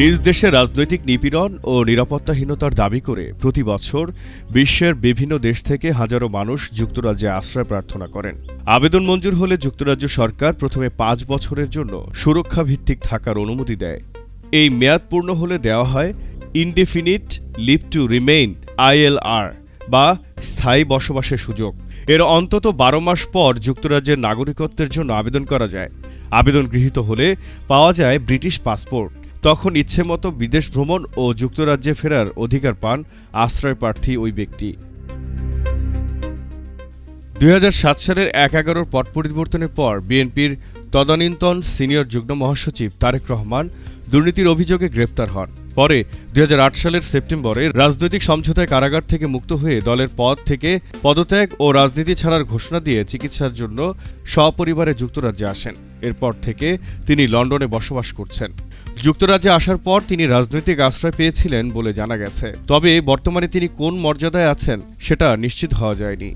নিজ দেশে রাজনৈতিক নিপীড়ন ও নিরাপত্তাহীনতার দাবি করে প্রতি বছর বিশ্বের বিভিন্ন দেশ থেকে হাজারো মানুষ যুক্তরাজ্যে আশ্রয় প্রার্থনা করেন। আবেদন মঞ্জুর হলে যুক্তরাজ্য সরকার প্রথমে পাঁচ বছরের জন্য সুরক্ষা ভিত্তিক থাকার অনুমতি দেয়। এই মেয়াদ পূর্ণ হলে দেওয়া হয় indefinite leave to remain ILR বা স্থায়ী বসবাসের সুযোগ। এর অন্তত বারো মাস পর যুক্তরাজ্যের নাগরিকত্বের জন্য আবেদন করা যায়। আবেদন গৃহীত হলে পাওয়া যায় ব্রিটিশ পাসপোর্ট। তখন ইচ্ছেমতো বিদেশ ভ্রমণ ও যুক্তরাজ্যে ফেরার অধিকার পান আশ্রয় প্রার্থী ওই ব্যক্তি। দু হাজার সাত সালের এক এগারোর পট পরিবর্তনের পর বিএনপির তদানীন্তন সিনিয়র যুগ্ম মহাসচিব তারেক রহমান দুর্নীতির অভিযোগে গ্রেফতার হন। পরে দু হাজার আট সালের সেপ্টেম্বরে রাজনৈতিক সমঝোতায় কারাগার থেকে মুক্ত হয়ে দলের পদ থেকে পদত্যাগ ও রাজনীতি ছাড়ার ঘোষণা দিয়ে চিকিৎসার জন্য সপরিবারে যুক্তরাজ্যে আসেন। এরপর থেকে তিনি লন্ডনে বসবাস করছেন। যুক্তরাজ্যে আসার পর তিনি রাজনৈতিক আশ্রয় পেয়েছিলেন বলে জানা গেছে। তবে বর্তমানে তিনি কোন মর্যাদায় আছেন সেটা নিশ্চিত হওয়া যায়নি।